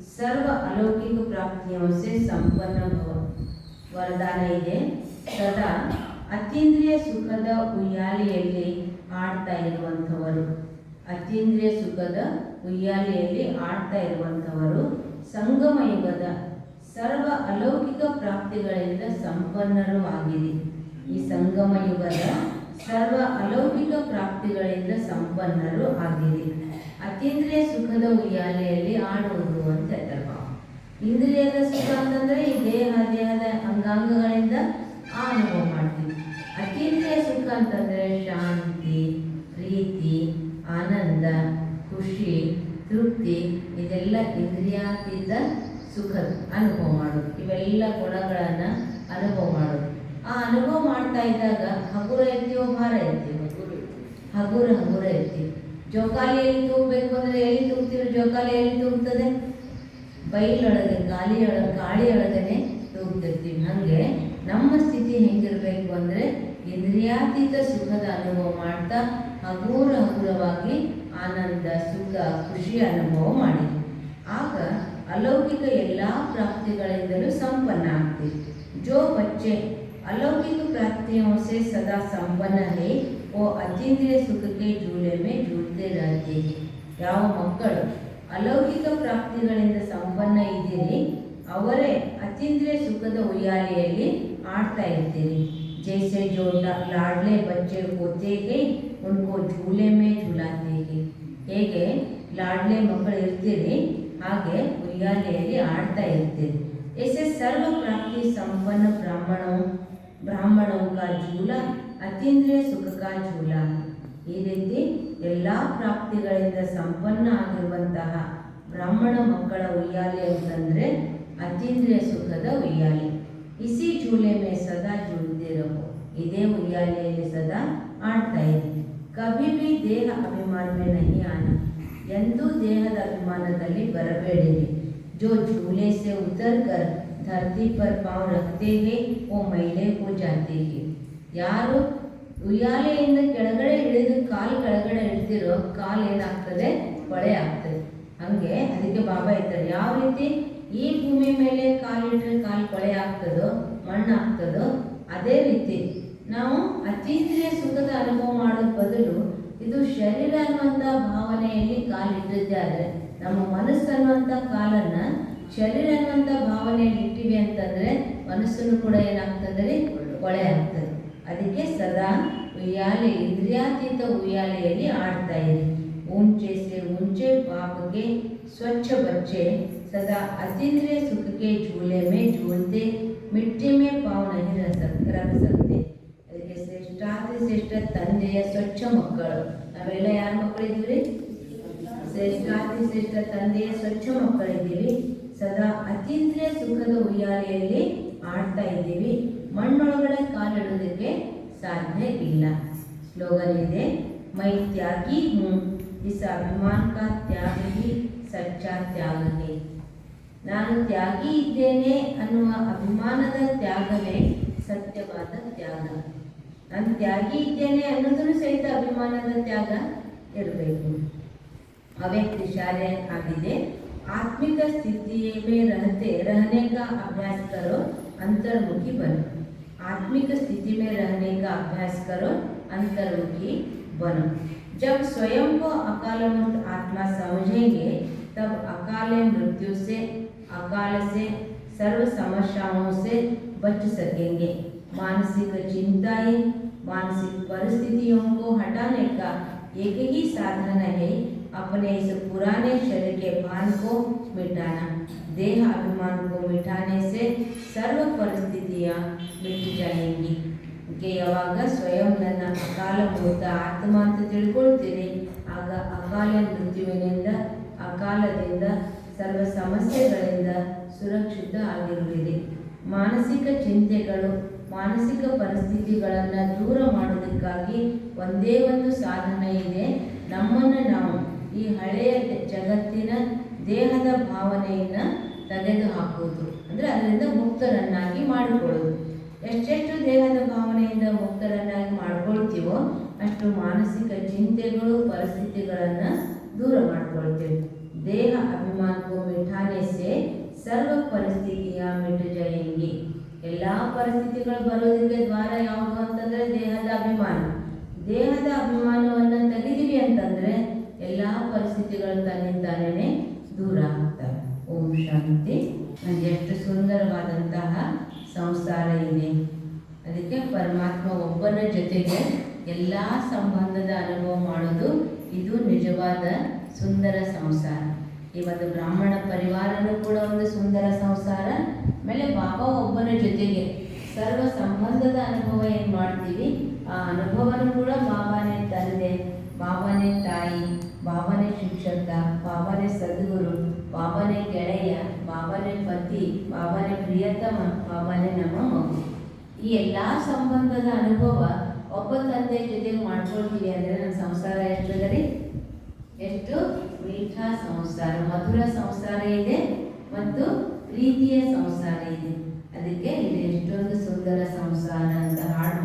ಸರ್ವ ಅಲೌಕಿಕ ಪ್ರಾಪ್ತಿयों से ಸಂಪನ್ನ ವರದಾನ ಇದೆ. ಸದಾ ಅತೀಂದ್ರಿಯ ಸುಖದ ಉಯ್ಯಾಲೆಯಲ್ಲಿ ಆಡ್ತಾ ಇರುವಂಥವರು. ಅತೀಂದ್ರಿಯ ಸುಖದ ಉಯ್ಯಾಲೆಯಲ್ಲಿ ಆಡ್ತಾ ಇರುವಂಥವರು. ಸಂಗಮ ಯುಗದ ಸರ್ವ ಅಲೌಕಿಕ ಪ್ರಾಪ್ತಿಗಳಿಂದ ಸಂಪನ್ನರು ಆಗಿದೆ ಈ ಸಂಗಮ ಯುಗದ ಸರ್ವ ಅಲೌಕಿಕ ಪ್ರಾಪ್ತಿಗಳಿಂದ ಸಂಪನ್ನರು ಆಗಿರಿ. ಅತೀಂದ್ರಿಯ ಸುಖದ ಉಯ್ಯಾಲೆಯಲ್ಲಿ ಆಡುವುದು ಅಂತ ಹೇಳ್ತಾರೆ. ಇಂದ್ರಿಯದ ಸುಖ ಅಂತಂದ್ರೆ ಈ ದೇಹ, ದೇಹದ ಅಂಗಾಂಗಗಳಿಂದ ಅನುಭವ ಮಾಡ್ತೀವಿ. ಅತೀಂದ್ರಿಯ ಸುಖ ಅಂತಂದ್ರೆ ಶಾಂತಿ, ಪ್ರೀತಿ, ಆನಂದ, ಖುಷಿ, ತೃಪ್ತಿ, ಇದೆಲ್ಲ ಇಂದ್ರಿಯಾತೀತ ಸುಖ ಅನುಭವ ಮಾಡೋದು. ಇವೆಲ್ಲ ಗುಣಗಳನ್ನು ಅನುಭವ ಮಾಡೋದು. ಆ ಅನುಭವ ಮಾಡ್ತಾ ಇದ್ದಾಗ, ಹಗುರ ಇರ್ತೀವೋ ಭಾರ ಇರ್ತೀವೋ ಹಗುರ ಹಗುರ ಇರ್ತೀವಿ ಜೋಕಾಲಿಯಲ್ಲಿ ತೂಗಬೇಕು ಅಂದರೆ ಎಲ್ಲಿ ತೂಗ್ತೀವಿ ಜೋಕಾಲಿ ಎಲ್ಲಿ ತೂಗ್ತದೆ? ಬೈಲೊಳಗೆ ಗಾಳಿಯೊಳಗೆ ಗಾಳಿಯೊಳಗನೆ ತೂಗ್ತಿರ್ತೀವಿ. ಹಾಗೆ ನಮ್ಮ ಸ್ಥಿತಿ ಹೆಂಗಿರಬೇಕು ಅಂದರೆ ಇಂದ್ರಿಯಾತೀತ ಸುಖದ ಅನುಭವ ಮಾಡ್ತಾ ಹಗುರ, ಹಗುರವಾಗಿ ಆನಂದ, ಸುಖ, ಖುಷಿ ಅನುಭವ ಮಾಡಿ ಆಗ ಅಲೌಕಿಕ ಎಲ್ಲ ಪ್ರಾಪ್ತಿಗಳಿಂದಲೂ ಸಂಪನ್ನ ಆಗ್ತೀವಿ. ಜೋ ಬಚ್ಚೆ अलौकिक प्राप्तियों से सदा संपन्न है वो अतीन्द्रिय सुख के झूले में झूलते रहते हैं ಯಾವ ಮಕ್ಕಳು ಅಲೌಕಿಕ ಪ್ರಾಪ್ತಿಗಳಿಂದ ಸಂಪನ್ನ ಇದ್ದೀರಿ ಅವರೇ ಅತೀಂದ್ರಿಯ ಸುಖದ ಉಯ್ಯಾಲೆಯಲ್ಲಿ ಆಡ್ತಾ ಇರ್ತೀರಿ ಜೈಸೆ जो ला- लाडले बच्चे होते हैं उनको झूले में झुलाते हैं ಹೇಗೆ ಲಾಡ್ಲೆ ಮಕ್ಕಳು ಇರ್ತೀರಿ ಹಾಗೆ ಉಯ್ಯಾಲೆಯಲ್ಲಿ ಆಡ್ತಾ ಇರ್ತೀರಿ ऐसे सर्व प्राप्ति संपन्न ब्राह्मणों ಬ್ರಾಹ್ಮಣವು ಕಾಜೂಲ ಅತೀಂದ್ರಿಯ ಸುಖಕ ಜೂಲ. ಈ ರೀತಿ ಎಲ್ಲ ಪ್ರಾಪ್ತಿಗಳಿಂದ ಸಂಪನ್ನ ಆಗಿರುವಂತಹ ಬ್ರಾಹ್ಮಣ ಮಕ್ಕಳ ಉಯ್ಯಾಲೆ ಅಂತಂದರೆ ಅತೀಂದ್ರಿಯ ಸುಖದ ಉಯ್ಯಾಲೆ. ಇಸಿ ಜೂಲೆ ಮೇ ಸದಾ ಜುಳ್ದಿರವು ಇದೇ ಉಯ್ಯಾಲೆಯಲ್ಲಿ ಸದಾ ಆಡ್ತಾ ಇದೆ ಕವಿ ಬಿ ದೇಹ ಅಭಿಮಾನವೇ ನಹಿ ಆನ. ಎಂದೂ ದೇಹದ ಅಭಿಮಾನದಲ್ಲಿ ಬರಬೇಡಿರಿ. ಜೋ ಜೂಲೆ ಸೆ ಉತರ್ ಕರ್ धरती पर पांव रखते हैं वो मैले हो जाते हैं ಯಾರು ಉಯ್ಯಾಲೆಯಿಂದ ಕೆಳಗಡೆ ಇಳಿದು ಕಾಲು ಕೆಳಗಡೆ ಇಡ್ತಿರೋ ಕಾಲು ಏನಾಗ್ತದೆ ಕೊಳೆ ಆಗ್ತದೆ ಹಂಗೆ ಅದಕ್ಕೆ ಬಾಬಾ ಇರ್ತಾರೆ ಯಾವ ರೀತಿ ಈ ಭೂಮಿ ಮೇಲೆ ಕಾಲಿಟ್ರೆ ಕಾಲು ಕೊಳೆ ಆಗ್ತದೋ ಮಣ್ಣು ಆಗ್ತದೋ ಅದೇ ರೀತಿ ನಾವು ಅತೀಂದ್ರಿಯ ಸುಖದ ಅನುಭವ ಮಾಡೋದ್ ಬದಲು ಇದು ಶರೀರ ಅನ್ನುವಂಥ ಭಾವನೆಯಲ್ಲಿ ಕಾಲಿಟ್ಟಿದ್ದೆ ಆದರೆ ನಮ್ಮ ಮನಸ್ಸು ಅನ್ನುವಂಥ ಕಾಲನ್ನ ಶರೀರ ಅನ್ನುವಂಥ ಭಾವನೆ ಇಟ್ಟಿವಿ ಅಂತಂದರೆ ಮನಸ್ಸನ್ನು ಕೂಡ ಏನಾಗ್ತದೆ ಕೊಳೆ ಆಗ್ತದೆ. ಅದಕ್ಕೆ ಸದಾ ಉಯ್ಯಾಲೆ, ಇಂದ್ರಿಯಾತೀತ ಉಯ್ಯಾಲೆಯಲ್ಲಿ ಆಡ್ತಾ ಇದೆ ಊಂಚೆಸೆ ಉಂಚೆ ಪಾಪಕ್ಕೆ, ಸ್ವಚ್ಛ ಬಚ್ಚೆ, ಸದಾ ಅತೀಂದ್ರಿಯ ಸುಖಕ್ಕೆ ಜೂಲೆ ಮೇ ಜೂಲ್ತೆ ಮಿಟ್ಟಿ ಮೇ ಪಾವನ ರಸಂತೆ ಅದಕ್ಕೆ ಶ್ರೇಷ್ಠಾತಿ ಶ್ರೇಷ್ಠ ತಂದೆಯ ಸ್ವಚ್ಛ ಮಕ್ಕಳು. ನಾವೆಲ್ಲ ಯಾರ ಮಕ್ಕಳಿದ್ದೀವಿ? ಶ್ರೇಷ್ಠಾತಿ ಶ್ರೇಷ್ಠ ತಂದೆಯ ಸ್ವಚ್ಛ ಮಕ್ಕಳಿದ್ದೀವಿ. ಸದಾ ಅತೀಂದ್ರಿಯ ಸುಖದ ಉಯ್ಯಾಲೆಯಲ್ಲಿ ಆಡ್ತಾ ಇದ್ದೀವಿ. ಮಣ್ಣೊಳಗಡೆ ಕಾಲಿಡೋದಕ್ಕೆ ಸಾಧ್ಯ ಇಲ್ಲ. ಸ್ಲೋಗನ್ ಇದೆ ಮೈ ತ್ಯಾಗಿ ಹ್ಞೂ ಇಸ ಅಭಿಮಾನ್ಕ ತ್ಯಾಗಿ ಸಚ್ಚ ತ್ಯಾಗಲಿ ನಾನು ತ್ಯಾಗಿ ಇದ್ದೇನೆ ಅನ್ನುವ ಅಭಿಮಾನದ ತ್ಯಾಗವೇ ಸತ್ಯವಾದ ತ್ಯಾಗ. ನಾನು ತ್ಯಾಗಿ ಇದ್ದೇನೆ ಅನ್ನೋದನ್ನು ಸಹಿತ ಅಭಿಮಾನದ ತ್ಯಾಗ ಇರಬೇಕು. ಅವ್ಯಕ್ತಿ ಶಾಲೆ ಆಗಿದೆ. आत्मिक स्थिति में रहते, रहने का अभ्यास करो, अंतर्मुखी बनो। आत्मिक स्थिति में रहने का अभ्यास करो, अंतर्मुखी बनो। जब स्वयं को अकालमुक्त आत्मा समझेंगे, तब अकाल मृत्यु से, अकाल से, सर्व समस्याओं से बच सकेंगे। मानसिक चिंताएँ, मानसिक परिस्थितियों को हटाने का एक ही साधन है अपने इस पुराने शरीर के भान को मिटाना देह अभिमान को मिटाने से सर्व परिस्थितियां मिट जाएंगी ಗೆ ಯಾವಾಗ ಸ್ವಯಂ ನನ್ನ ಅಕಾಲ ಭೂತ ಆತ್ಮ ಅಂತ ತಿಳ್ಕೊಳ್ತೀರಿ ಆಗ ಅಕಾಲ ಮೃತ್ಯುವಿನಿಂದ ಅಕಾಲದಿಂದ ಸರ್ವ ಸಮಸ್ಯೆಗಳಿಂದ ಸುರಕ್ಷಿತ ಆಗಿರುವಿರಿ ಮಾನಸಿಕ ಚಿಂತೆಗಳು ಮಾನಸಿಕ ಪರಿಸ್ಥಿತಿಗಳನ್ನು ದೂರ ಮಾಡೋದಕ್ಕಾಗಿ ಒಂದೇ ಒಂದು ಸಾಧನ ಇದೆ ನಮ್ಮನ್ನು ನಾವು ಈ ಹಳೆಯ ಜಗತ್ತಿನ ದೇಹದ ಭಾವನೆಯನ್ನ ಭಾವನೆಯನ್ನು ಹಾಕೋದು ಅಂದರೆ ಅದರಿಂದ ಮುಕ್ತರನ್ನಾಗಿ ಮಾಡಿಕೊಳ್ಳೋದು ಎಷ್ಟೆಷ್ಟು ದೇಹದ ಭಾವನೆಯಿಂದ ಮುಕ್ತರನ್ನಾಗಿ ಮಾಡ್ಕೊಳ್ತೀವೋ ಅಷ್ಟು ಮಾನಸಿಕ ಚಿಂತೆಗಳು, ಪರಿಸ್ಥಿತಿಗಳನ್ನು ದೂರ ಮಾಡ್ಕೊಳ್ತೀವಿ. ದೇಹ ಅಭಿಮಾನಕ್ಕೂ ಮಿಠಾನೆಸೆ ಸರ್ವ ಪರಿಸ್ಥಿತಿಯ ಮಿಟ್ಟು ಜಯಂಗಿ. ಎಲ್ಲ ಪರಿಸ್ಥಿತಿಗಳು ಬರೋದಕ್ಕೆ ದ್ವಾರ ಯಾವುದು ಅಂತಂದರೆ ದೇಹದ ಅಭಿಮಾನ. ದೇಹ ಪರಿಸ್ಥಿತಿಗಳು ತನ್ನಿಂದಾನೇ ದೂರ ಆಗ್ತವೆ ಓಂ ಶಾಂತಿ. ನನಗೆ ಎಷ್ಟು ಸುಂದರವಾದಂತಹ ಸಂಸಾರ ಇದೆ. ಅದಕ್ಕೆ ಪರಮಾತ್ಮ ಒಬ್ಬನ ಜೊತೆಗೆ ಎಲ್ಲ ಸಂಬಂಧದ ಅನುಭವ ಮಾಡೋದು ಇದು ನಿಜವಾದ ಸುಂದರ ಸಂಸಾರ. ಈ ಒಂದು ಬ್ರಾಹ್ಮಣ ಪರಿವಾರನೂ ಕೂಡ ಒಂದು ಸುಂದರ ಸಂಸಾರ. ಆಮೇಲೆ ಬಾಬಾ ಒಬ್ಬನ ಜೊತೆಗೆ ಸರ್ವ ಸಂಬಂಧದ ಅನುಭವ ಏನು ಮಾಡ್ತೀವಿ? ಆ ಅನುಭವನೂ ಕೂಡ ಬಾಬಾನೇ ತಂದೆ ಬಾಬಾನೇ ತಾಯಿ. ಬಾಬಾನೇ ಶಿಕ್ಷಕ ಬಾಬನೆ ಸದ್ಗುರು ಬಾಬನೆ ಗೆಳೆಯ ಬಾಬನೆ ಪತಿ ಬಾಬಾನೇ ಪ್ರಿಯತಮ ಬಾಬಾನೇ ನಮ್ಮ ಮಗು. ಈ ಎಲ್ಲ ಸಂಬಂಧದ ಅನುಭವ ಒಬ್ಬ ತಂದೆ ಜೊತೆ ಮಾಡ್ಕೊಳ್ತೀವಿ ಅಂದರೆ ನನ್ನ ಸಂಸಾರ ಎಷ್ಟು ರೀ? ಎಷ್ಟು? ಮೀಠ ಸಂಸಾರ, ಮಧುರ ಸಂಸಾರ ಇದೆ ಮತ್ತು ಪ್ರೀತಿಯ ಸಂಸಾರ ಇದೆ. ಅದಕ್ಕೆ ಇದು ಎಷ್ಟೊಂದು ಸುಂದರ ಸಂಸಾರ ಅಂತ ಹಾಡು